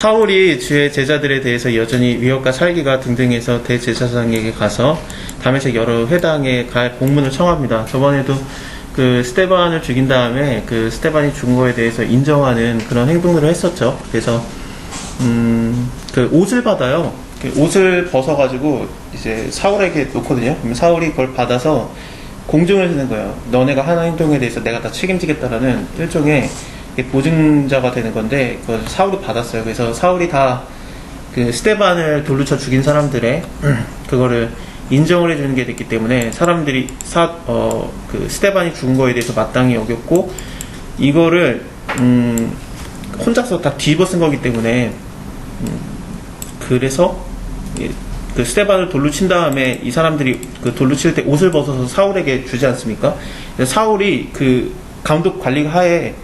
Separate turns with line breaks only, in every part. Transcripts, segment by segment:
사울이 주의 제자들에 대해서 여전히 위협과 살기가 등등해서 대제사장에게 가서 다메섹 여러 회당에 갈 공문을 청합니다. 저번에도 그 스테반을 죽인 다음에 그 스테반이 죽은 거에 대해서 인정하는 그런 행동들을 했었죠. 그래서 음, 그 옷을 받아요. 그 옷을 벗어가지고 이제 사울에게 놓거든요. 그러면 사울이 그걸 받아서 공증을 쓰는 거예요. 너네가 하는 행동에 대해서 내가 다 책임지겠다라는 일종의 보증자가 되는 건데 그걸 사울이 받았어요. 그래서 사울이 다 그 스테반을 돌로 쳐 죽인 사람들의 그거를 인정을 해주는 게 됐기 때문에 사람들이 사, 어, 그 스테반이 죽은 거에 대해서 마땅히 여겼고 이거를 음, 혼자서 다 뒤집어 쓴 거기 때문에 음, 그래서 이- 그 스테반을 돌로 친 다음에 이 사람들이 그 돌로 칠 때 옷을 벗어서 사울에게 주지 않습니까? 사울이 그 감독 관리 하에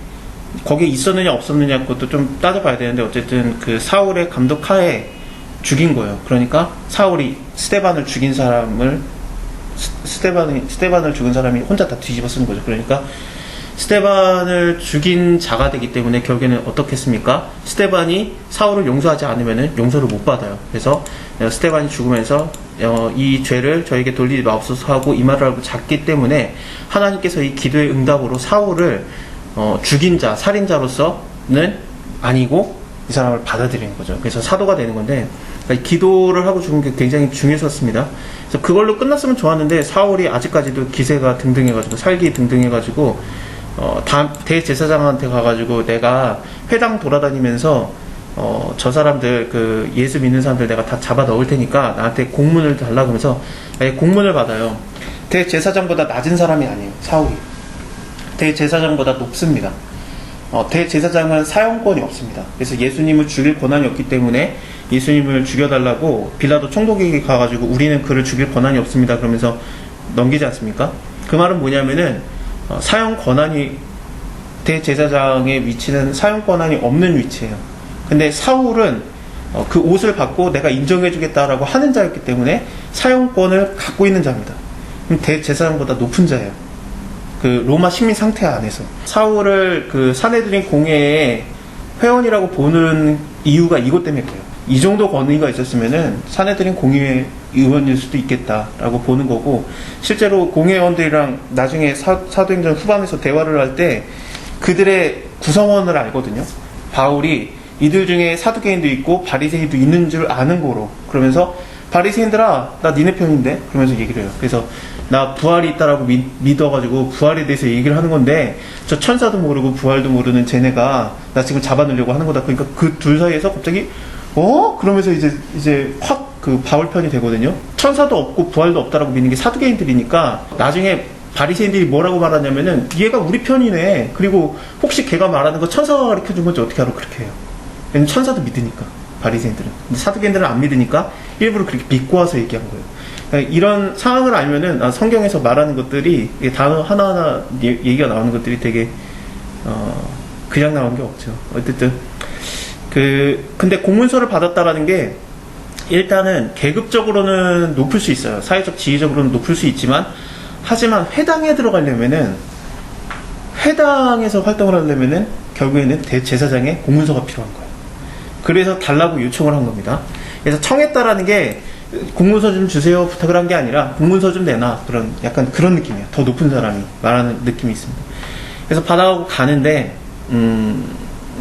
거기에 있었느냐 없었느냐 그것도 좀 따져봐야 되는데 어쨌든 그 사울의 감독 하에 죽인 거예요. 그러니까 사울이 스테반을 죽인 사람을 스- 스테반이 스테반을 죽인 사람이 혼자 다 뒤집어 쓴 거죠. 그러니까 스테반을 죽인 자가 되기 때문에 결국에는 어떻겠습니까? 스테반이 사울을 용서하지 않으면 용서를 못 받아요. 그래서 어, 스테반이 죽으면서 어, 이 죄를 저에게 돌리지 마옵소서 하고 이 말을 하고 잤기 때문에 하나님께서 이 기도의 응답으로 사울을 어, 죽인 자, 살인자로서는 아니고 이 사람을 받아들이는 거죠. 그래서 사도가 되는 건데 그러니까 기도를 하고 죽은 게 굉장히 중요했었습니다. 그래서 그걸로 끝났으면 좋았는데 사울이 아직까지도 기세가 등등해가지고 살기 등등해가지고 어, 다, 대제사장한테 가가지고 내가 회당 돌아다니면서 어, 저 사람들 그 예수 믿는 사람들 내가 다 잡아 넣을 테니까 나한테 공문을 달라고 하면서 아예 공문을 받아요. 대제사장보다 낮은 사람이 아니에요. 사울이. 대제사장보다 높습니다. 어, 대제사장은 사형권이 없습니다. 그래서 예수님을 죽일 권한이 없기 때문에 예수님을 죽여달라고 빌라도 총독에게 가가지고 우리는 그를 죽일 권한이 없습니다. 그러면서 넘기지 않습니까? 그 말은 뭐냐면은 어, 사형 권한이 대제사장의 위치는 사형 권한이 없는 위치예요. 근데 사울은 어, 그 옷을 받고 내가 인정해주겠다라고 하는 자였기 때문에 사형권을 갖고 있는 자입니다. 대제사장보다 높은 자예요. 그 로마 식민 상태 안에서 사울을 그 사내들인 공회의 회원이라고 보는 이유가 이것 때문에 그래요. 이 정도 권위가 있었으면은 사내들인 공회 의원일 수도 있겠다라고 보는 거고 실제로 공회의원들이랑 나중에 사, 사도행전 후반에서 대화를 할 때 그들의 구성원을 알거든요. 바울이 이들 중에 사두개인도 있고 바리새인도 있는 줄 아는 거로 그러면서 바리새인들아 나 니네 편인데 그러면서 얘기를 해요. 그래서 나 부활이 있다라고 믿, 믿어가지고 부활에 대해서 얘기를 하는 건데 저 천사도 모르고 부활도 모르는 쟤네가 나 지금 잡아내려고 하는 거다. 그러니까 그 둘 사이에서 갑자기 어 그러면서 이제 이제 확 그 바울 편이 되거든요. 천사도 없고 부활도 없다라고 믿는 게 사두개인들이니까 나중에 바리새인들이 뭐라고 말하냐면은 얘가 우리 편이네. 그리고 혹시 걔가 말하는 거 천사가 가르쳐 준 건지 어떻게 알아 그렇게 해요. 얘는 천사도 믿으니까 바리새인들은 근데 사두개인들은 안 믿으니까 일부러 그렇게 와서 얘기한 거예요. 그러니까 이런 상황을 알면은 아, 성경에서 말하는 것들이 단어 하나하나 예- 얘기가 나오는 것들이 되게 어, 그냥 나온 게 없죠. 어쨌든 그 근데 공문서를 받았다라는 게 일단은 계급적으로는 높을 수 있어요. 사회적 지위적으로는 높을 수 있지만 하지만 회당에 들어가려면은 회당에서 활동을 하려면은 결국에는 대제사장의 공문서가 필요한 거예요. 그래서 달라고 요청을 한 겁니다. 그래서 청했다라는 게 공문서 좀 주세요 부탁을 한 게 아니라 공문서 좀 내놔 그런 약간 그런 느낌이에요. 더 높은 사람이 말하는 느낌이 있습니다. 그래서 받아가고 가는데 음,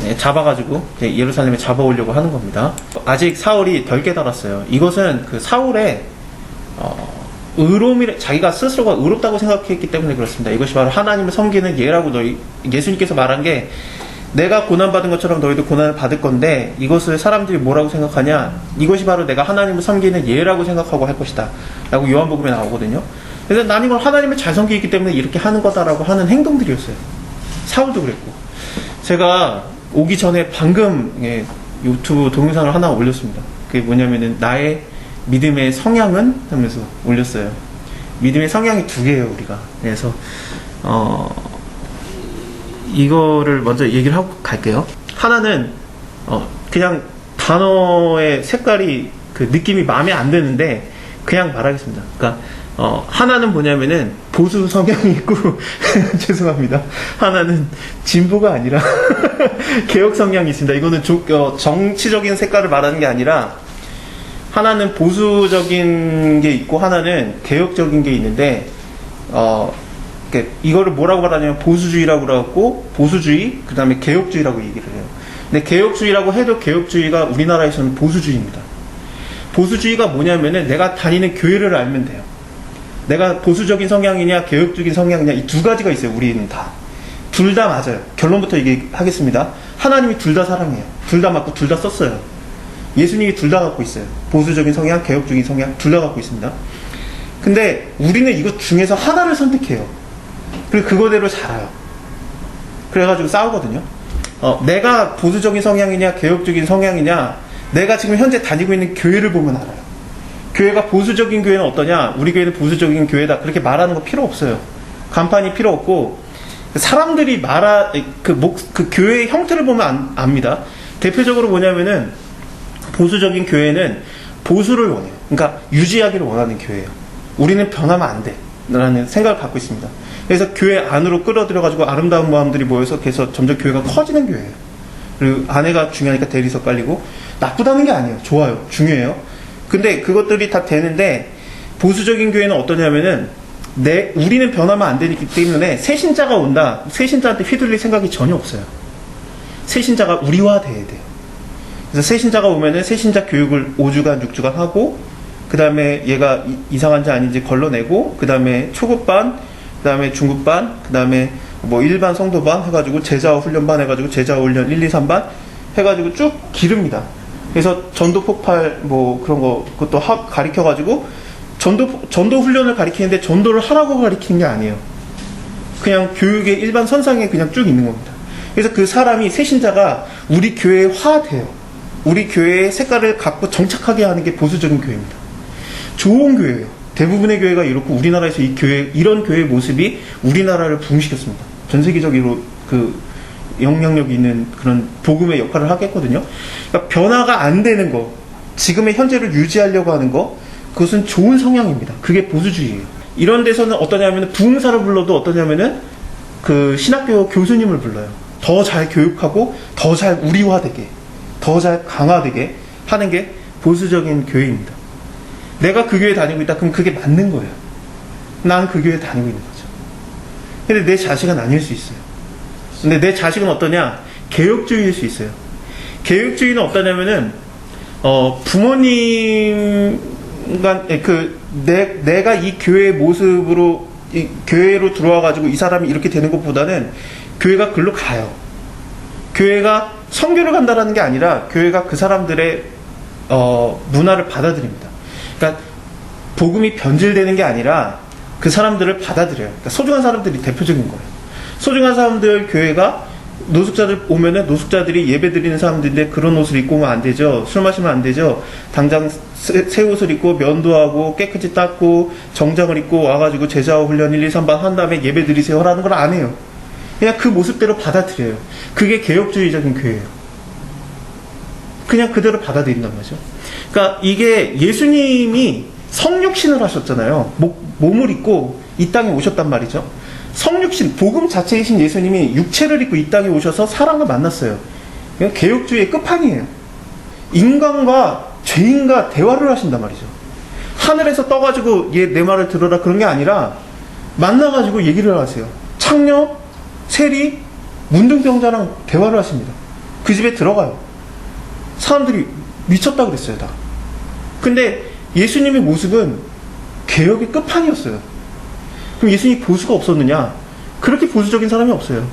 네, 잡아가지고 예루살렘에 잡아오려고 하는 겁니다. 아직 사울이 덜 깨달았어요. 이것은 그 사울의 어, 의로움이 자기가 스스로가 의롭다고 생각했기 때문에 그렇습니다. 이것이 바로 하나님을 섬기는 예라고 너희 예수님께서 말한 게 내가 고난 받은 것처럼 너희도 고난을 받을 건데 이것을 사람들이 뭐라고 생각하냐? 이것이 바로 내가 하나님을 섬기는 예라고 생각하고 할 것이다.라고 요한복음에 나오거든요. 그래서 나는 이걸 하나님을 잘 섬기기 때문에 이렇게 하는 거다라고 하는 행동들이었어요. 사울도 그랬고 제가 오기 전에 방금 예, 유튜브 동영상을 하나 올렸습니다. 그게 뭐냐면은 나의 믿음의 성향은 하면서 올렸어요. 믿음의 성향이 두 개예요, 우리가. 그래서 어 이거를 먼저 얘기를 하고 갈게요. 하나는 어 그냥 단어의 색깔이 그 느낌이 마음에 안 드는데 그냥 말하겠습니다. 그러니까 어 하나는 뭐냐면은 보수 성향이 있고 죄송합니다. 하나는 진보가 아니라 개혁 성향이 있습니다. 이거는 조- 어, 정치적인 색깔을 말하는 게 아니라 하나는 보수적인 게 있고 하나는 개혁적인 게 있는데 어 이렇게 이거를 뭐라고 말하냐면 보수주의라고 그러고 보수주의 그 다음에 개혁주의라고 얘기를 해요. 근데 개혁주의라고 해도 개혁주의가 우리나라에서는 보수주의입니다. 보수주의가 뭐냐면은 내가 다니는 교회를 알면 돼요. 내가 보수적인 성향이냐 개혁적인 성향이냐 이 두 가지가 있어요. 우리는 다. 둘 다 맞아요. 결론부터 얘기하겠습니다. 하나님이 둘 다 사랑해요. 둘 다 맞고 둘 다 썼어요. 예수님이 둘 다 갖고 있어요. 보수적인 성향, 개혁적인 성향 둘 다 갖고 있습니다. 근데 우리는 이것 중에서 하나를 선택해요. 그리고 그거대로 살아요. 그래가지고 싸우거든요. 어, 내가 보수적인 성향이냐, 개혁적인 성향이냐, 내가 지금 현재 다니고 있는 교회를 보면 알아요. 교회가 보수적인 교회는 어떠냐, 우리 교회는 보수적인 교회다. 그렇게 말하는 거 필요 없어요. 간판이 필요 없고, 사람들이 말하, 그 목, 그 교회의 형태를 보면 안- 압니다. 대표적으로 뭐냐면은, 보수적인 교회는 보수를 원해요. 그러니까 유지하기를 원하는 교회예요. 우리는 변하면 안 돼. 라는 생각을 갖고 있습니다. 그래서 교회 안으로 끌어들여가지고 아름다운 마음들이 모여서 계속 점점 교회가 커지는 교회예요. 그리고 아내가 중요하니까 대리석 깔리고 나쁘다는 게 아니에요. 좋아요. 중요해요. 근데 그것들이 다 되는데 보수적인 교회는 어떠냐면은 내 우리는 변하면 안 되기 때문에 새 신자가 온다. 새 신자한테 휘둘릴 생각이 전혀 없어요. 새 신자가 우리화 돼야 돼요. 그래서 새 신자가 오면은 새 신자 교육을 5주간, 6주간 하고, 그 다음에 얘가 이- 이상한지 아닌지 걸러내고, 그 다음에 초급반, 그 다음에 중급반, 그 다음에 뭐 일반 성도반 해가지고 제자어 훈련반 해가지고 제자어 훈련 1, 2, 3반 해가지고 쭉 기릅니다. 그래서 전도 폭발 뭐 그런 거 그것도 하, 가리켜가지고 전도 전도 훈련을 가리키는데 전도를 하라고 가리키는 게 아니에요. 그냥 교육의 일반 선상에 그냥 쭉 있는 겁니다. 그래서 그 사람이 새신자가 우리 교회에 화돼요. 우리 교회의 색깔을 갖고 정착하게 하는 게 보수적인 교회입니다. 좋은 교회예요. 대부분의 교회가 이렇고 우리나라에서 이 교회 이런 교회의 모습이 우리나라를 부흥시켰습니다. 전 세계적으로 그 영향력 있는 그런 복음의 역할을 하겠거든요. 그러니까 변화가 안 되는 거, 지금의 현재를 유지하려고 하는 거, 그것은 좋은 성향입니다. 그게 보수주의예요. 이런 데서는 어떠냐면은 부흥사를 불러도 어떠냐면은 그 신학교 교수님을 불러요. 더 잘 교육하고 더 잘 우리화되게, 더 잘 강화되게 하는 게 보수적인 교회입니다. 내가 그 교회 다니고 있다. 그럼 그게 맞는 거예요. 나는 그 교회 다니고 있는 거죠. 근데 내 자식은 아닐 수 있어요. 근데 내 자식은 어떠냐? 개혁주의일 수 있어요. 개혁주의는 어떠냐면은 어 부모님과 그 내, 내가 이 교회의 모습으로 이 교회로 들어와 가지고 이 사람이 이렇게 되는 것보다는 교회가 글로 가요. 교회가 성교를 간다라는 게 아니라 교회가 그 사람들의 어, 문화를 받아들입니다. 그러니까 복음이 변질되는 게 아니라 그 사람들을 받아들여요. 그러니까 소중한 사람들이 대표적인 거예요. 소중한 사람들 교회가 노숙자들 오면은 노숙자들이 예배 드리는 사람들인데 그런 옷을 입고 오면 안 되죠. 술 마시면 안 되죠. 당장 새, 새 옷을 입고 면도 하고 깨끗이 닦고 정장을 입고 와가지고 제자호 훈련 1, 2, 3반 한 다음에 예배 드리세요 라는 걸 안 해요. 그냥 그 모습대로 받아들여요. 그게 개혁주의적인 교회예요. 그냥 그대로 받아들인단 말이죠. 그러니까 이게 예수님이 성육신을 하셨잖아요. 목, 몸을 입고 이 땅에 오셨단 말이죠. 성육신, 복음 자체이신 예수님이 육체를 입고 이 땅에 오셔서 사람과 만났어요. 그냥 개혁주의의 끝판이에요. 인간과 죄인과 대화를 하신단 말이죠. 하늘에서 떠가지고 얘 내 말을 들어라 그런 게 아니라 만나가지고 얘기를 하세요. 창녀, 세리, 문둥병자랑 대화를 하십니다. 그 집에 들어가요. 사람들이 미쳤다 그랬어요, 다. 근데 예수님의 모습은 개혁의 끝판이었어요. 그럼 예수님이 보수가 없었느냐? 그렇게 보수적인 사람이 없어요.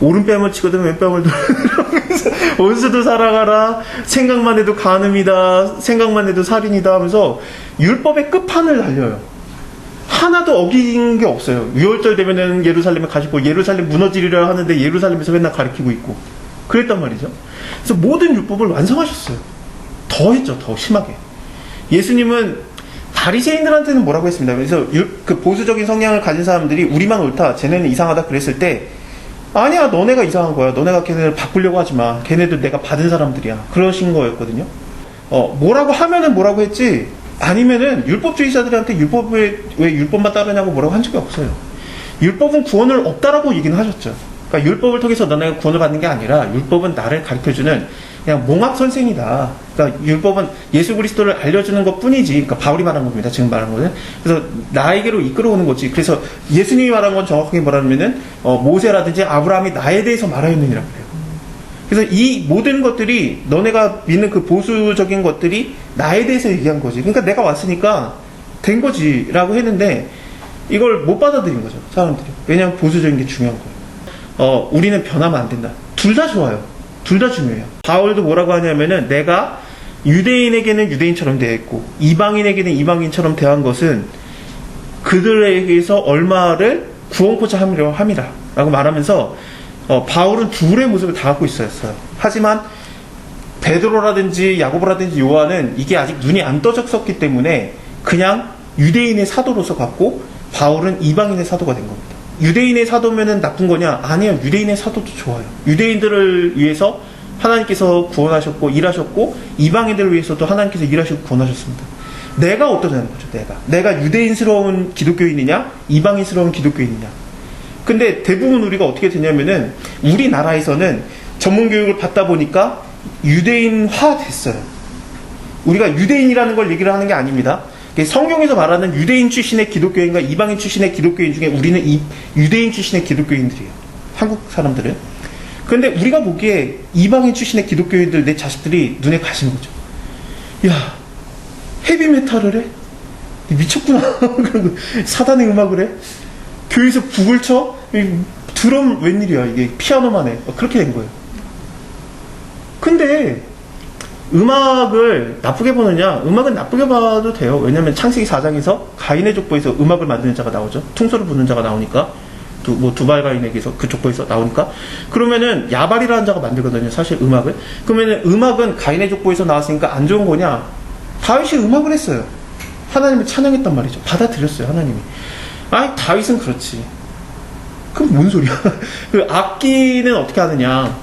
오른뺨을 치거든 왼뺨을 돌리면서 원수도 살아가라. 생각만 해도 간음이다. 생각만 해도 살인이다 하면서 율법의 끝판을 달려요. 하나도 어긴 게 없어요. 유월절 되면은 예루살렘에 가시고 예루살렘 무너지리라 하는데 예루살렘에서 맨날 가르치고 있고 그랬단 말이죠. 그래서 모든 율법을 완성하셨어요. 더 했죠 더 심하게 예수님은 바리새인들한테는 뭐라고 했습니다. 그래서 유- 그 보수적인 성향을 가진 사람들이 우리만 옳다, 쟤네는 이상하다 그랬을 때 아니야, 너네가 이상한 거야. 너네가 걔네를 바꾸려고 하지 마. 걔네도 내가 받은 사람들이야. 그러신 거였거든요. 어, 뭐라고 하면은 뭐라고 했지 아니면은 율법주의자들한테 율법에 왜 율법만 따르냐고 뭐라고 한 적이 없어요. 율법은 구원을 없다라고 얘기는 하셨죠. 그러니까 율법을 통해서 너네가 구원을 받는 게 아니라 율법은 나를 가르쳐주는 그냥 몽합 선생이다. 그러니까 율법은 예수 그리스도를 알려주는 것 뿐이지. 그러니까 바울이 말한 겁니다. 지금 말한 거는. 그래서 나에게로 이끌어오는 거지. 그래서 예수님이 말한 건 정확하게 말하면은 어, 모세라든지 아브라함이 나에 대해서 말하였느니라 그래요. 그래서 이 모든 것들이 너네가 믿는 그 보수적인 것들이 나에 대해서 얘기한 거지. 그러니까 내가 왔으니까 된 거지라고 했는데 이걸 못 받아들인 거죠. 사람들이. 왜냐하면 보수적인 게 중요한 거예요. 어, 우리는 변하면 안 된다. 둘 다 좋아요. 둘 다 중요해요. 바울도 뭐라고 하냐면은 내가 유대인에게는 유대인처럼 대했고 이방인에게는 이방인처럼 대한 것은 그들에게서 얼마를 구원코자 함이라 함이라 라고 말하면서 어, 바울은 둘의 모습을 다 갖고 있었어요. 하지만 베드로라든지 야고보라든지 요한은 이게 아직 눈이 안 떠졌었기 때문에 그냥 유대인의 사도로서 갖고 바울은 이방인의 사도가 된 겁니다. 유대인의 사도면은 나쁜 거냐? 아니요. 유대인의 사도도 좋아요. 유대인들을 위해서 하나님께서 구원하셨고 일하셨고 이방인들을 위해서도 하나님께서 일하시고 구원하셨습니다. 내가 어떠냐는 거죠. 내가 내가 유대인스러운 기독교인이냐 이방인스러운 기독교인이냐. 근데 대부분 우리가 어떻게 되냐면은 우리나라에서는 전문 교육을 받다 보니까 유대인화 됐어요. 우리가 유대인이라는 걸 얘기를 하는 게 아닙니다. 성경에서 말하는 유대인 출신의 기독교인과 이방인 출신의 기독교인 중에 우리는 이 유대인 출신의 기독교인들이에요. 한국 사람들은. 근데 우리가 보기에 이방인 출신의 기독교인들 내 자식들이 눈에 가시는 거죠. 야, 헤비메탈을 해? 미쳤구나. 사단의 음악을 해? 교회에서 북을 쳐? 이 드럼 웬일이야. 이게 피아노만 해. 그렇게 된 거예요. 근데 음악을 나쁘게 보느냐? 음악은 나쁘게 봐도 돼요. 왜냐면 창세기 4장에서 가인의 족보에서 음악을 만드는 자가 나오죠. 퉁소를 부는 자가 나오니까. 두, 뭐 두발 가인에게서 그 족보에서 나오니까. 그러면은 야발이라는 자가 만들거든요. 사실 음악을. 그러면은 음악은 가인의 족보에서 나왔으니까 안 좋은 거냐? 다윗이 음악을 했어요. 하나님을 찬양했단 말이죠. 받아들였어요. 하나님이. 아니 다윗은 그렇지. 그럼 뭔 소리야? 그 악기는 어떻게 하느냐?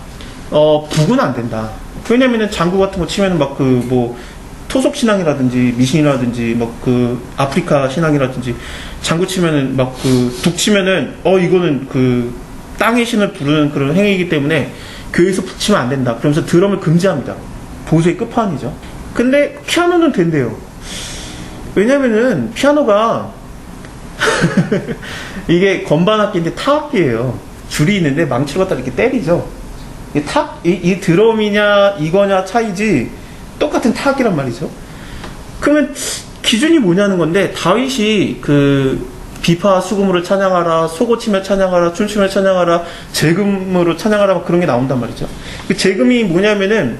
어 북은 안 된다. 왜냐면은 장구 같은 거 치면은 막 그 뭐 토속 신앙이라든지 미신이라든지 막 그 아프리카 신앙이라든지 장구 치면은 막 그 북 치면은 어 이거는 그 땅의 신을 부르는 그런 행위이기 때문에 교회에서 북 치면 안 된다. 그러면서 드럼을 금지합니다. 보수의 끝판이죠. 근데 피아노는 된대요. 왜냐면은 피아노가 이게 건반 악기인데 타악기예요. 줄이 있는데 망치로 갖다 이렇게 때리죠. 이 탁, 이, 이 드럼이냐, 이거냐 차이지, 똑같은 탁이란 말이죠. 그러면 기준이 뭐냐는 건데, 다윗이 그, 비파 수금으로 찬양하라, 소고치며 찬양하라, 춤추며 찬양하라, 재금으로 찬양하라, 막 그런 게 나온단 말이죠. 그 재금이 뭐냐면은,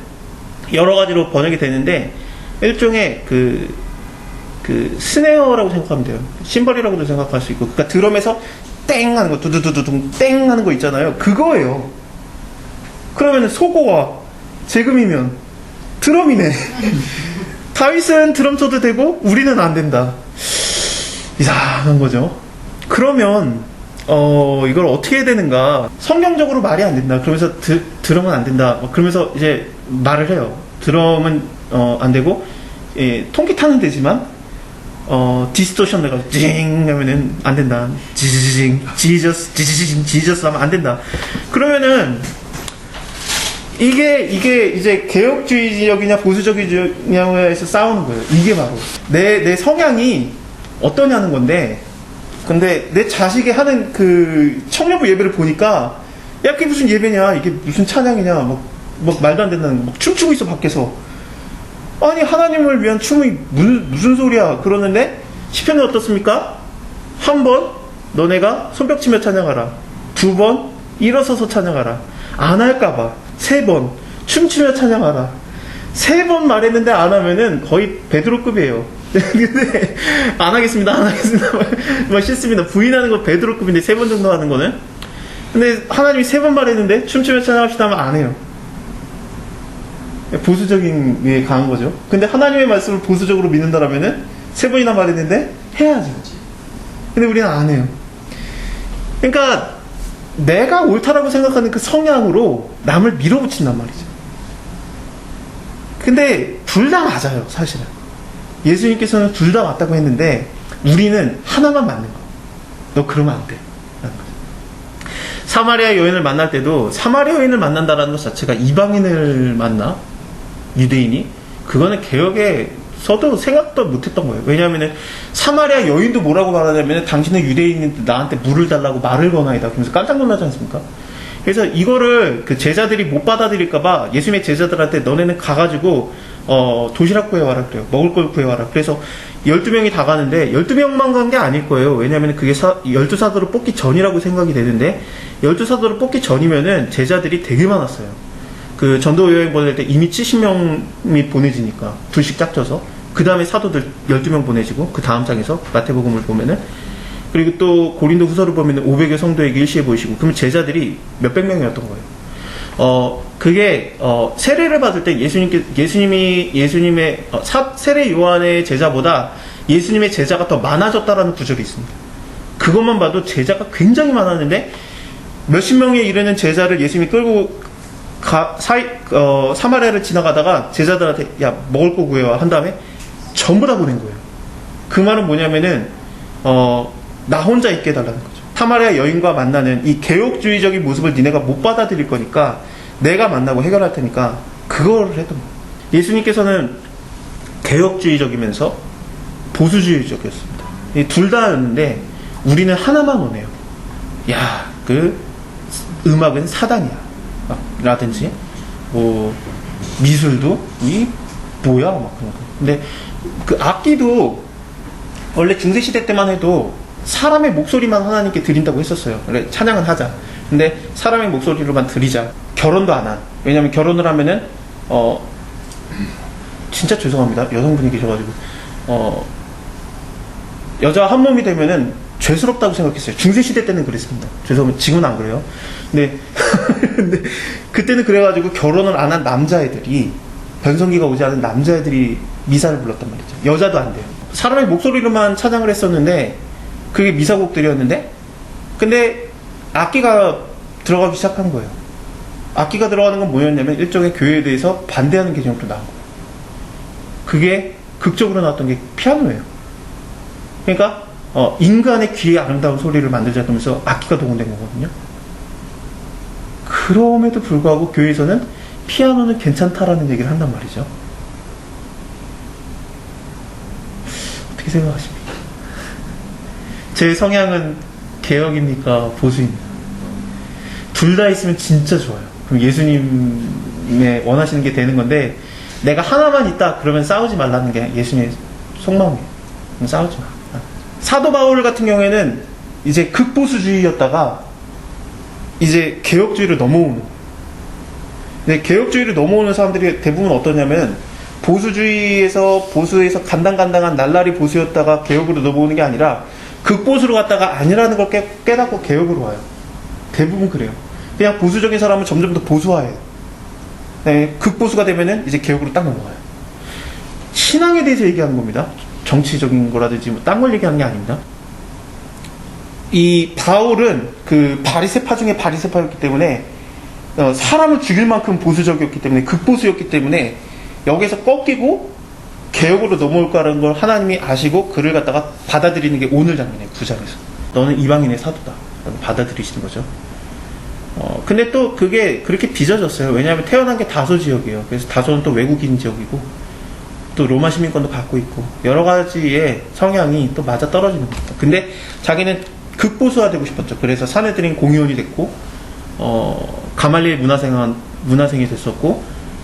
여러 가지로 번역이 되는데, 일종의 그, 그, 스네어라고 생각하면 돼요. 심벌이라고도 생각할 수 있고, 그러니까 드럼에서 땡 하는 거, 두두두두둥 땡 하는 거 있잖아요. 그거예요. 그러면 소고와 재금이면 드럼이네. 다윗은 드럼 쳐도 되고 우리는 안 된다. 이상한 거죠. 그러면 어 이걸 어떻게 해야 되는가? 성경적으로 말이 안 된다. 그러면서 드, 드럼은 안 된다. 뭐 그러면서 이제 말을 해요. 드럼은 어, 안 되고 예, 통기타는 되지만 어 디스토션 내가 징 하면은 안 된다. 지지징 지저스 지지징 지저스 하면 안 된다. 그러면은 이게 이게 이제 개혁주의적이냐 보수적이냐에서 싸우는 거예요. 이게 바로 내 내 성향이 어떠냐는 건데. 근데 내 자식이 하는 그 청년부 예배를 보니까 야 그게 무슨 예배냐 이게 무슨 찬양이냐 막, 막 말도 안 된다는 거. 막 춤추고 있어 밖에서 아니 하나님을 위한 춤이 무슨 무슨 소리야 그러는데 시편은 어떻습니까? 한 번 너네가 손뼉치며 찬양하라 두 번 일어서서 찬양하라 안 할까봐 세 번 춤추며 찬양하라. 세 번 말했는데 안 하면은 거의 베드로급이에요. 근데 안 하겠습니다. 안 하겠습니다. 막 싫습니다. 부인하는 거 베드로급인데 세 번 정도 하는 거는. 근데 하나님이 세 번 말했는데 춤추며 찬양합시다 하면 안 해요. 보수적인 게 강한 거죠. 근데 하나님의 말씀을 보수적으로 믿는다라면은 세 번이나 말했는데 해야죠. 근데 우리는 안 해요. 그러니까 내가 옳다라고 생각하는 그 성향으로 남을 밀어붙인단 말이죠. 근데 둘 다 맞아요, 사실은. 예수님께서는 둘 다 맞다고 했는데 우리는 하나만 맞는 거. 너 그러면 안 돼. 사마리아 여인을 만날 때도 사마리아 여인을 만난다라는 것 자체가 이방인을 만나 유대인이 그거는 개혁에 서도 생각도 못했던 거예요. 왜냐하면은 사마리아 여인도 뭐라고 말하냐면 당신은 유대인인데 나한테 물을 달라고 말을 거나이다. 그러면서 깜짝 놀라지 않습니까? 그래서 이거를 그 제자들이 못 받아들일까봐 예수님의 제자들한테 너네는 가가지고 어 도시락 구해와라 그래요. 먹을 걸 구해와라. 그래서 12명이 다 가는데 12명만 간 게 아닐 거예요. 왜냐하면 그게 사, 12사도로 뽑기 전이라고 생각이 되는데 12사도로 뽑기 전이면은 제자들이 되게 많았어요. 그 전도 여행 보낼 때 이미 70명이 보내지니까 둘씩 짝져서 그 다음에 사도들 12명 보내지고 그 다음 장에서 마태복음을 보면은 그리고 또 고린도 후서를 보면은 500여 성도에게 일시해 보이시고 그러면 제자들이 몇백 명이었던 거예요. 어 그게 어 세례를 받을 때 예수님께 예수님이 예수님의 어, 사, 세례 요한의 제자보다 예수님의 제자가 더 많아졌다라는 구절이 있습니다. 그것만 봐도 제자가 굉장히 많았는데 몇십 명에 이르는 제자를 예수님이 끌고 가, 사이, 어, 사마리아를 지나가다가 제자들한테 야 먹을 거 구해와 한 다음에 전부 다 보낸 거예요. 그 말은 뭐냐면은 어, 나 혼자 있게 해달라는 거죠. 사마리아 여인과 만나는 이 개혁주의적인 모습을 니네가 못 받아들일 거니까 내가 만나고 해결할 테니까 그거를 했던 거예요. 예수님께서는 개혁주의적이면서 보수주의적이었습니다. 이둘 다였는데 우리는 하나만 원해요. 야, 그 음악은 사단이야. 막 라든지 뭐 미술도 이 뭐야 막 그런 거. 근데 그 악기도 원래 중세 시대 때만 해도 사람의 목소리만 하나님께 드린다고 했었어요. 그래 찬양은 하자. 근데 사람의 목소리로만 드리자. 결혼도 안 한. 왜냐면 결혼을 하면은 어 진짜 죄송합니다. 여성분이 계셔가지고 어 여자 한 몸이 되면은 죄스럽다고 생각했어요. 중세 시대 때는 그랬습니다. 죄송합니다. 지금은 안 그래요. 근데, 근데 그때는 그래가지고 결혼을 안 한 남자애들이 변성기가 오지 않은 남자애들이 미사를 불렀단 말이죠. 여자도 안 돼요. 사람의 목소리로만 찬양을 했었는데 그게 미사곡들이었는데 근데 악기가 들어가기 시작한 거예요. 악기가 들어가는 건 뭐였냐면 일종의 교회에 대해서 반대하는 개념으로 나온 거예요. 그게 극적으로 나왔던 게 피아노예요. 그러니까 어, 인간의 귀에 아름다운 소리를 만들자 그러면서 악기가 동원된 거거든요. 그럼에도 불구하고 교회에서는 피아노는 괜찮다라는 얘기를 한단 말이죠. 어떻게 생각하십니까? 제 성향은 개혁입니까? 보수입니까? 둘 다 있으면 진짜 좋아요. 그럼 예수님의 원하시는 게 되는 건데, 내가 하나만 있다 그러면 싸우지 말라는 게 예수님의 속마음이에요. 그럼 싸우지 마. 사도 바울 같은 경우에는 이제 극보수주의였다가 이제 개혁주의로 넘어오는. 근데 개혁주의로 넘어오는 사람들이 대부분 어떠냐면 보수주의에서 보수에서 간당간당한 날라리 보수였다가 개혁으로 넘어오는 게 아니라 극보수로 갔다가 아니라는 걸 깨, 깨닫고 개혁으로 와요. 대부분 그래요. 그냥 보수적인 사람은 점점 더 보수화해요. 네, 극보수가 되면은 이제 개혁으로 딱 넘어가요. 신앙에 대해서 얘기하는 겁니다. 정치적인 거라든지 뭐 딴 걸 얘기하는 게 아닙니다. 이 바울은 그 바리세파 중에 바리세파였기 때문에 어, 사람을 죽일 만큼 보수적이었기 때문에 극보수였기 때문에 여기서 꺾이고 개혁으로 넘어올 거라는 걸 하나님이 아시고 그를 갖다가 받아들이는 게 오늘 장면이에요. 구장에서 너는 이방인의 사도다. 받아들이시는 거죠. 어, 근데 또 그게 그렇게 빚어졌어요. 왜냐하면 태어난 게 다소 지역이에요. 그래서 다소는 또 외국인 지역이고 또 로마 시민권도 갖고 있고 여러 가지의 성향이 또 맞아 떨어지는 겁니다. 근데 자기는 극보수화되고 싶었죠. 그래서 사내들인 공의원이 됐고 어, 가말리엘 문화생한 문화생이 됐었고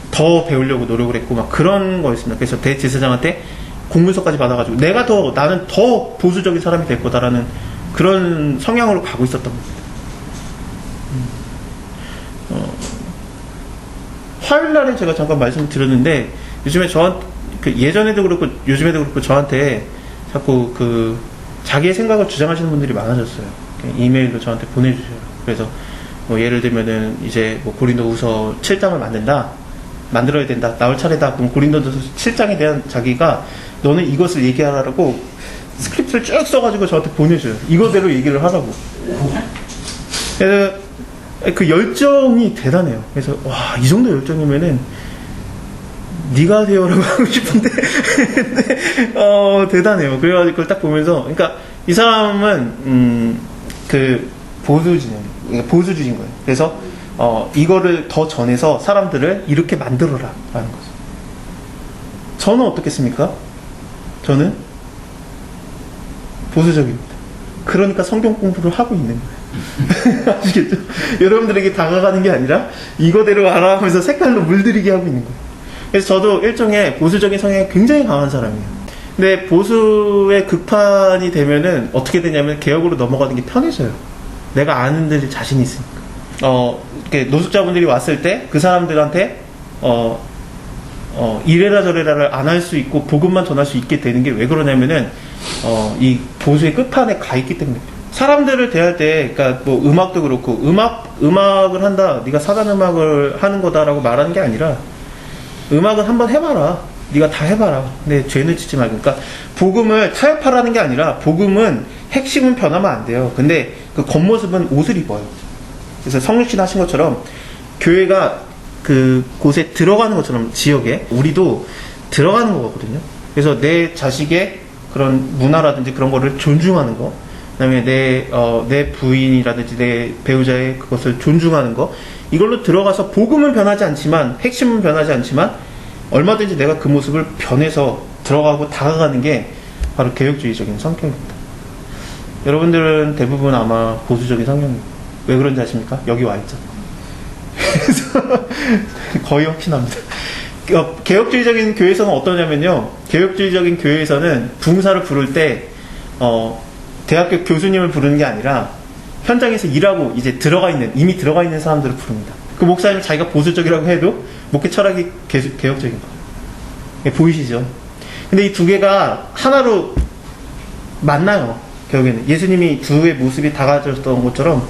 더 배우려고 노력을 했고 막 그런 거였습니다. 그래서 대제사장한테 공문서까지 받아가지고 내가 더 나는 더 보수적인 사람이 될 거다라는 그런 성향으로 가고 있었던 겁니다. 음. 어, 화요일 날에 제가 잠깐 말씀을 드렸는데 요즘에 저한테 그 예전에도 그렇고 요즘에도 그렇고 저한테 자꾸 그 자기의 생각을 주장하시는 분들이 많아졌어요. 이메일로 저한테 보내주셔요. 그래서 뭐 예를 들면은 이제 뭐 고린도후서 7장을 만든다, 만들어야 된다, 나올 차례다. 그럼 고린도후서 7장에 대한 자기가 너는 이것을 얘기하라고 스크립트를 쭉 써가지고 저한테 보내줘요. 이거대로 얘기를 하라고. 그래서 그 열정이 대단해요. 그래서 와 이 정도 열정이면은 네가 하세요라고 하고 싶은데 어 대단해요. 그래가지고 딱 보면서 그러니까 이 사람은 음 그 보수주의 그러니까 보수주의인 거예요. 그래서 어 이거를 더 전해서 사람들을 이렇게 만들어라 라는 거죠. 저는 어떻겠습니까? 저는 보수적입니다. 그러니까 성경 공부를 하고 있는 거예요. 아시겠죠? 여러분들에게 다가가는 게 아니라 이거대로 알아 하면서 색깔로 물들이게 하고 있는 거예요. 그래서 저도 일종의 보수적인 성향이 굉장히 강한 사람이에요. 근데 보수의 극판이 되면은 어떻게 되냐면 개혁으로 넘어가는 게 편해져요. 내가 아는 데에 자신이 있으니까. 어, 이렇게 노숙자분들이 왔을 때 그 사람들한테 어, 어, 이래라 저래라를 안 할 수 있고 복음만 전할 수 있게 되는 게 왜 그러냐면은 어, 이 보수의 끝판에 가 있기 때문에 사람들을 대할 때 그러니까 뭐 음악도 그렇고 음악 음악을 한다 네가 사단 음악을 하는 거다라고 말하는 게 아니라 음악은 한번 해봐라. 네가 다 해봐라. 근데 죄는 짓지 말고 그러니까 복음을 타협하라는 게 아니라 복음은 핵심은 변하면 안 돼요. 근데 그 겉모습은 옷을 입어요. 그래서 성육신 하신 것처럼 교회가 그 곳에 들어가는 것처럼 지역에 우리도 들어가는 거거든요. 그래서 내 자식의 그런 문화라든지 그런 거를 존중하는 거, 그다음에 내, 어, 내 부인이라든지 내 배우자의 그것을 존중하는 거, 이걸로 들어가서 복음은 변하지 않지만 핵심은 변하지 않지만 얼마든지 내가 그 모습을 변해서 들어가고 다가가는 게 바로 개혁주의적인 성격입니다. 여러분들은 대부분 아마 보수적인 성격입니다. 왜 그런지 아십니까? 여기 와 있죠. 그래서 거의 확신합니다. 어, 개혁주의적인 교회에서는 어떠냐면요. 개혁주의적인 교회에서는 붕사를 부를 때, 어, 대학교 교수님을 부르는 게 아니라 현장에서 일하고 이제 들어가 있는, 이미 들어가 있는 사람들을 부릅니다. 그 목사님 자기가 보수적이라고 해도 목회 철학이 개, 개혁적인 거예요. 예, 보이시죠? 근데 이 두 개가 하나로 만나요. 결국에는. 예수님이 두의 모습이 다가졌던 것처럼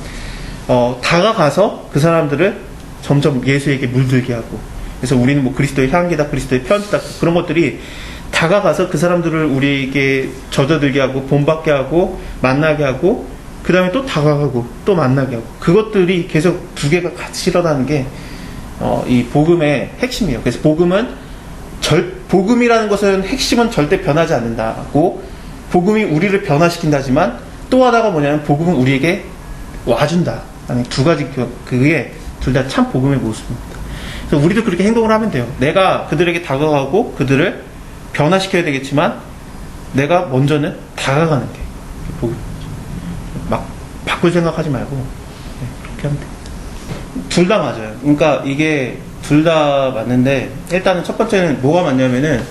어, 다가가서 그 사람들을 점점 예수에게 물들게 하고 그래서 우리는 뭐 그리스도의 향기다 그리스도의 편지다 그런 것들이 다가가서 그 사람들을 우리에게 젖어들게 하고 본받게 하고 만나게 하고 그 다음에 또 다가가고 또 만나게 하고 그것들이 계속 두 개가 같이 일어나는 게 어, 이 복음의 핵심이에요. 그래서 복음은 절, 복음이라는 것은 핵심은 절대 변하지 않는다고 복음이 우리를 변화시킨다지만 또 하나가 뭐냐면 복음은 우리에게 와준다. 아니 두 가지 그- 그게 둘 다 참 복음의 모습입니다. 그래서 우리도 그렇게 행동을 하면 돼요. 내가 그들에게 다가가고 그들을 변화시켜야 되겠지만 내가 먼저는 다가가는 게 복음이죠. 막 바꿀 생각하지 말고 네, 그렇게 하면 돼요. 둘다 맞아요. 그러니까 이게 둘 다 맞는데 일단은 첫 번째는 뭐가 맞냐면은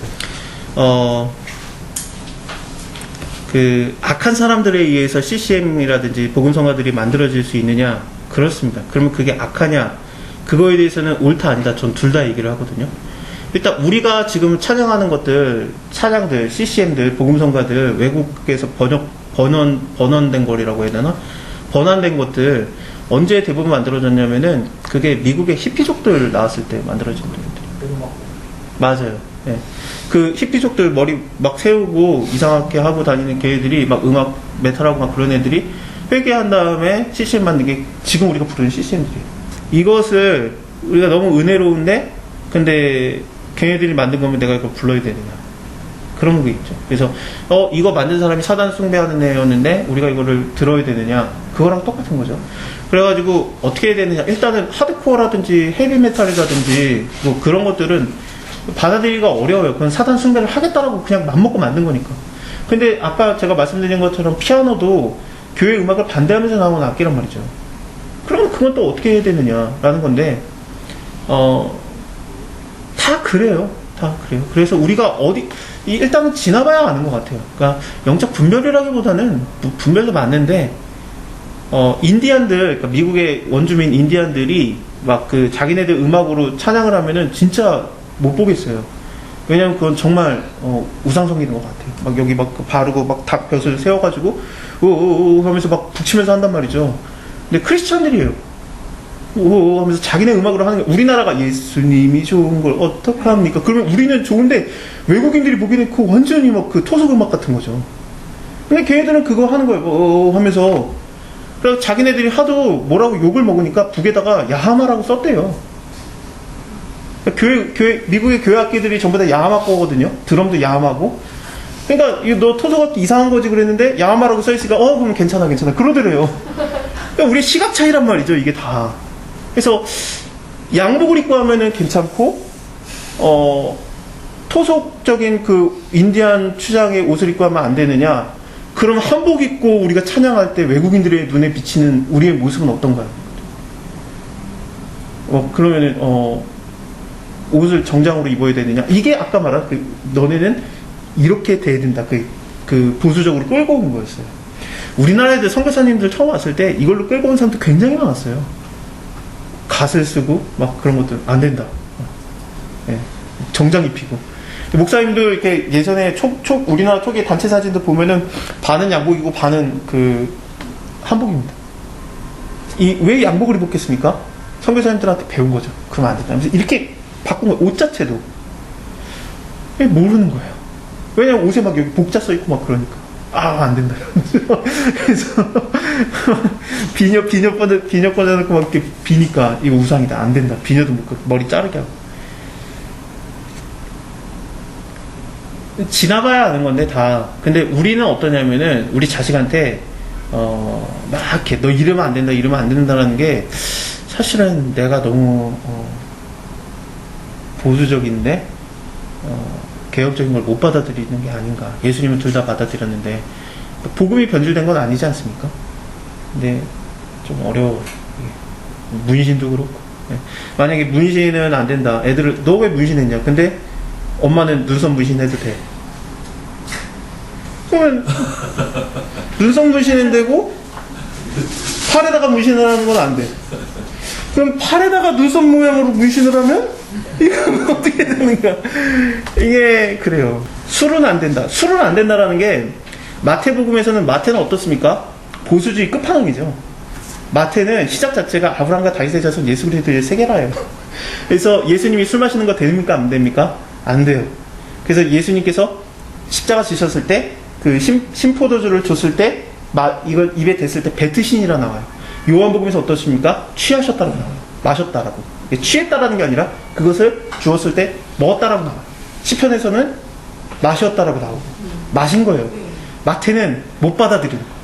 어. 그 악한 사람들에 의해서 CCM이라든지 복음성가들이 만들어질 수 있느냐? 그렇습니다. 그러면 그게 악하냐? 그거에 대해서는 옳다 아니다. 전 둘 다 얘기를 하거든요. 일단 우리가 지금 찬양하는 것들, 찬양들, CCM들, 복음성가들 외국에서 번역 번원 번원된 거리라고 해야 되나? 번안된 것들 언제 대부분 만들어졌냐면은 그게 미국의 히피족들 나왔을 때 만들어진 것들. 맞아요. 예. 그 히피족들 머리 막 세우고 이상하게 하고 다니는 걔들이 막 음악 메탈하고 막 그런 애들이 회개한 다음에 CCM 만든 게 지금 우리가 부르는 CCM들이에요. 이것을 우리가 너무 은혜로운데 근데 걔네들이 만든 거면 내가 이걸 불러야 되느냐. 그런 게 있죠. 그래서 어 이거 만든 사람이 사단 숭배하는 애였는데 우리가 이거를 들어야 되느냐. 그거랑 똑같은 거죠. 그래가지고 어떻게 해야 되느냐. 일단은 하드코어라든지 헤비메탈이라든지 뭐 그런 것들은 받아들이기가 어려워요. 그건 사단 숭배를 하겠다라고 그냥 맘먹고 만든 거니까. 근데 아까 제가 말씀드린 것처럼 피아노도 교회 음악을 반대하면서 나온 악기란 말이죠. 그러면 그건 또 어떻게 해야 되느냐라는 건데, 어, 다 그래요. 다 그래요. 그래서 우리가 어디, 이 일단은 지나봐야 아는 것 같아요. 그러니까 영적 분별이라기보다는 부- 분별도 맞는데, 어, 인디안들, 그러니까 미국의 원주민 인디안들이 막 그 자기네들 음악으로 찬양을 하면은 진짜 못 보겠어요. 왜냐면 그건 정말 어, 우상 섬기는 것 같아요. 막 여기 막 바르고 막 닭 벼슬 세워가지고 오오오 하면서 막 북치면서 한단 말이죠. 근데 크리스천들이에요. 오오 하면서 자기네 음악으로 하는 게 우리나라가 예수님이 좋은 걸 어떻게 합니까? 그러면 우리는 좋은데 외국인들이 보기에는 그 완전히 막 그 토속 음악 같은 거죠. 근데 걔네들은 그거 하는 거예요. 오 하면서 그래서 자기네들이 하도 뭐라고 욕을 먹으니까 북에다가 야하마라고 썼대요. 교회, 교회, 미국의 교회 악기들이 전부 다 야마 거거든요. 드럼도 야마고. 그러니까 너 토속악기 이상한 거지 그랬는데 야마라고 써있으니까 어 그럼 괜찮아 괜찮아 그러더래요. 그러니까 우리 시각 차이란 말이죠 이게 다. 그래서 양복을 입고 하면은 괜찮고 어 토속적인 그 인디안 추장의 옷을 입고 하면 안 되느냐? 그럼 한복 입고 우리가 찬양할 때 외국인들의 눈에 비치는 우리의 모습은 어떤가요? 어 그러면은 어 옷을 정장으로 입어야 되느냐? 이게 아까 말한 그 너네는 이렇게 돼야 된다. 그, 그 보수적으로 끌고 온 거였어요. 우리나라 애들 선교사님들 처음 왔을 때 이걸로 끌고 온 사람도 굉장히 많았어요. 갓을 쓰고 막 그런 것들 안 된다. 예, 정장 입히고. 목사님도 이렇게 예전에 초, 초, 우리나라 초기 단체 사진도 보면은 반은 양복이고 반은 그 한복입니다. 이 왜 양복을 입었겠습니까? 선교사님들한테 배운 거죠. 그러면 안 된다. 이렇게 바꾼 거예요. 옷 자체도. 왜 모르는 거예요. 왜냐면 옷에 막 여기 복자 써 있고 막 그러니까. 아, 안 된다. 그래서 비녀, 비녀 꽂아, 비녀 꽂아놓고 막 이렇게 비니까 이거 우상이다. 안 된다. 비녀도 못, 꽂- 머리 자르게 하고. 지나가야 하는 건데 다. 근데 우리는 어떠냐면은 우리 자식한테 어, 막 이렇게 너 이러면 안 된다, 이러면 안 된다라는 게 사실은 내가 너무 어, 보수적인데 어, 개혁적인 걸 못 받아들이는 게 아닌가. 예수님은 둘 다 받아들였는데 복음이 변질된 건 아니지 않습니까? 근데 좀 어려워. 이게. 문신도 그렇고. 예. 만약에 문신은 안 된다. 애들을 너 왜 문신했냐? 근데 엄마는 눈썹 문신해도 돼. 그러면 눈썹 문신은 되고 팔에다가 문신을 하는 건 안 돼. 그럼 팔에다가 눈썹 모양으로 문신을 하면 이건 어떻게 되는가? 이게 그래요. 술은 안 된다. 술은 안 된다라는 게 마태복음에서는 마태는 어떻습니까? 보수주의 끝판왕이죠. 마태는 시작 자체가 아브라함과 다윗의 자손 예수 그리스도의 세계라예요. 그래서 예수님이 술 마시는 거 됩니까? 안 됩니까? 안 돼요. 그래서 예수님께서 십자가 지셨을 때 그 심포도주를 줬을 때 마- 이걸 입에 댔을 때 뱉으신이라 나와요. 요한복음에서 어떻습니까? 취하셨다고 나와요. 마셨다라고. 취했다라는 게 아니라 그것을 주었을 때 먹었다라고 나와요. 시편에서는 마셨다라고 나오고 마신 거예요. 마태는 못 받아들이는 거예요.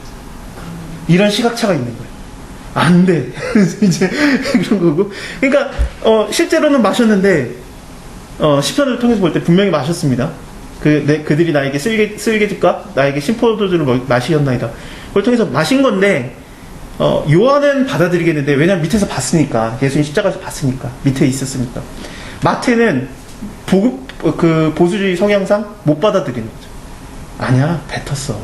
이런 시각차가 있는 거예요. 안 돼. 이제 그런 거고. 그러니까 어, 실제로는 마셨는데 어, 시편을 통해서 볼 때 분명히 마셨습니다. 그, 내, 그들이 나에게 쓸개, 쓸개즙과 나에게 심포도주를 먹- 마시었나이다. 그걸 통해서 마신 건데, 어, 요한은 받아들이겠는데, 왜냐면 밑에서 봤으니까. 예수님 십자가에서 봤으니까. 밑에 있었으니까. 마태는 보급, 어, 그 보수주의 성향상 못 받아들이는 거죠. 아니야, 뱉었어.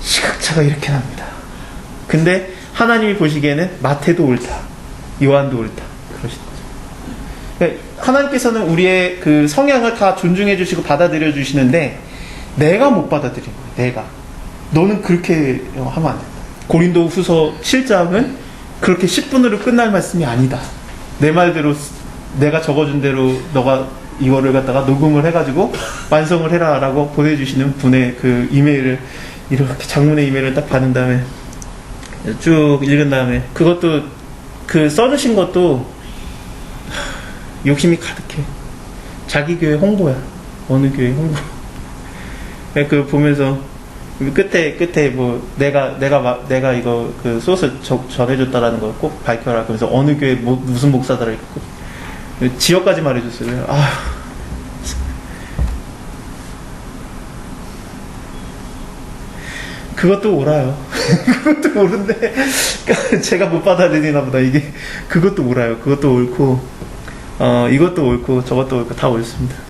시각차가 이렇게 납니다. 근데 하나님이 보시기에는 마태도 옳다. 요한도 옳다. 그러시는 거죠. 그러니까 하나님께서는 우리의 그 성향을 다 존중해 주시고 받아들여 주시는데 내가 못 받아들인 거예요. 내가. 너는 그렇게 하면 안 된다. 고린도 후서 7장은 그렇게 10분으로 끝날 말씀이 아니다. 내 말대로 내가 적어준 대로 너가 이거를 갖다가 녹음을 해가지고 완성을 해라 라고 보내주시는 분의 그 이메일을 이렇게 장문의 이메일을 딱 받은 다음에 쭉 읽은 다음에 그것도 그 써주신 것도 하, 욕심이 가득해. 자기 교회 홍보야. 어느 교회 홍보. 그그 보면서 끝에 끝에 뭐 내가 내가 막 내가 이거 그 소스 저- 전해줬다라는 걸꼭 밝혀라. 그래서 어느 교회 뭐, 무슨 이거 지역까지 말해줬어요. 아. 그것도 옳아요. 그것도 옳은데 제가 못 받아들이나 보다 이게 그것도 옳아요. 그것도 옳고 어 이것도 옳고 저것도 옳고 다 옳습니다.